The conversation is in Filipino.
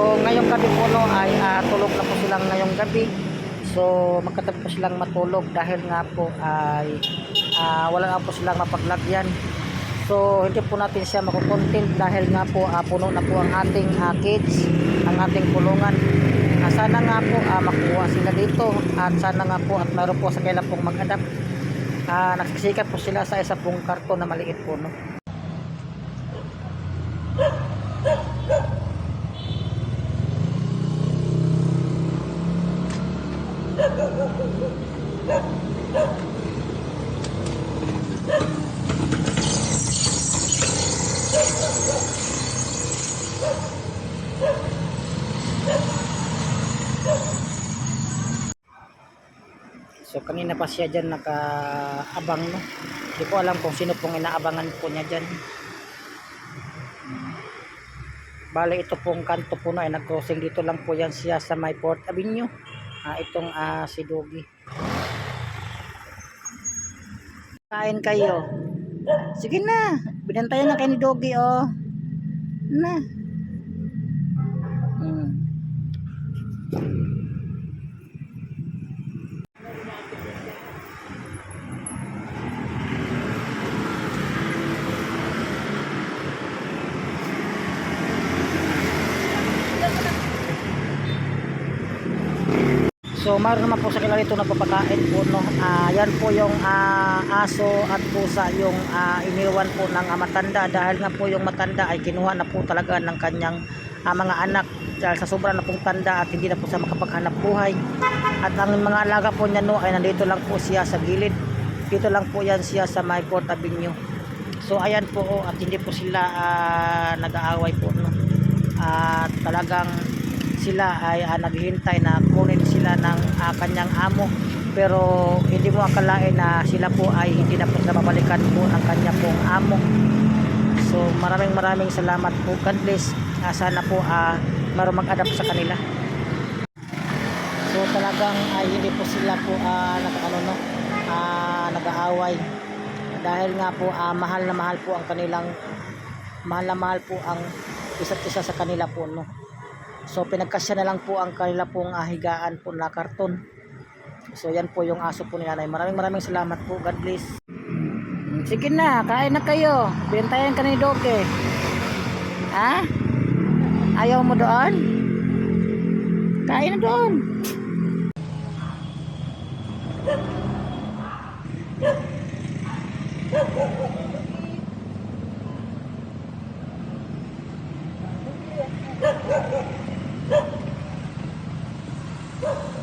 So ngayong gabi po no ay ah, tulog na po silang ngayong gabi. So magkatabi po silang matulog dahil nga po ay ah, wala nga po silang mapaglagyan. So hindi po natin siya makukontent dahil nga po ah, puno na po ang ating ah, kids, ang ating kulungan. Ah, sana nga po ah, makuha sila dito at sana nga po at mayroon po sa kailan pong mag-adapt. Ah, nagsisikat po sila sa isa pong karton na maliit po no. So kanina pa siya dyan nakaabang no. Hindi ko alam kung sino pong inaabangan po niya dyan. Bale ito pong kanto po no ay nag-crossing dito lang po yan siya sa may Port Avenue. Ah, itong ah, si Dogi. Kain kayo. Sige na. Binantayan na kayo ni Dogi oh. Na. So, mayroon naman po sa kilala ito nagpapakain po, no? Ah, yan po yung ah, aso at pusa yung ah, iniwan po ng ah, matanda dahil nga po yung matanda ay kinuha na po talaga ng kanyang ah, mga anak dahil sa sobra na pong tanda at hindi na po siya makapaghanap buhay. At ang mga alaga po niya no ay nandito lang po siya sa gilid. Dito lang po yan siya sa may Port Avenue. So ayan po oh, at hindi po sila ah, nag-aaway po no. At talagang sila ay ah, naghihintay na kunin sila ng ah, kanyang amo. Pero hindi mo akalain na sila po ay hindi na po sila babalikan po ang kanya pong amo. So maraming maraming salamat po. God bless. Ah, sana po ah, marunong mag-adapt sa kanila. So talagang ay hindi po sila po ah, nag-ano no? Ah, nag-aaway. Dahil nga po ah, mahal na mahal po ang kanilang mahal na mahal po ang isa't isa sa kanila po no So pinagkasya na lang po ang kanila pong ah, higaan po na karton. So yan po yung aso po ni nanay. Maraming maraming salamat po. God bless. Sige na, kain na kayo. Bintayan ka ni Doke. Ha? Ayaw mo doon? Kain na doon. Huh?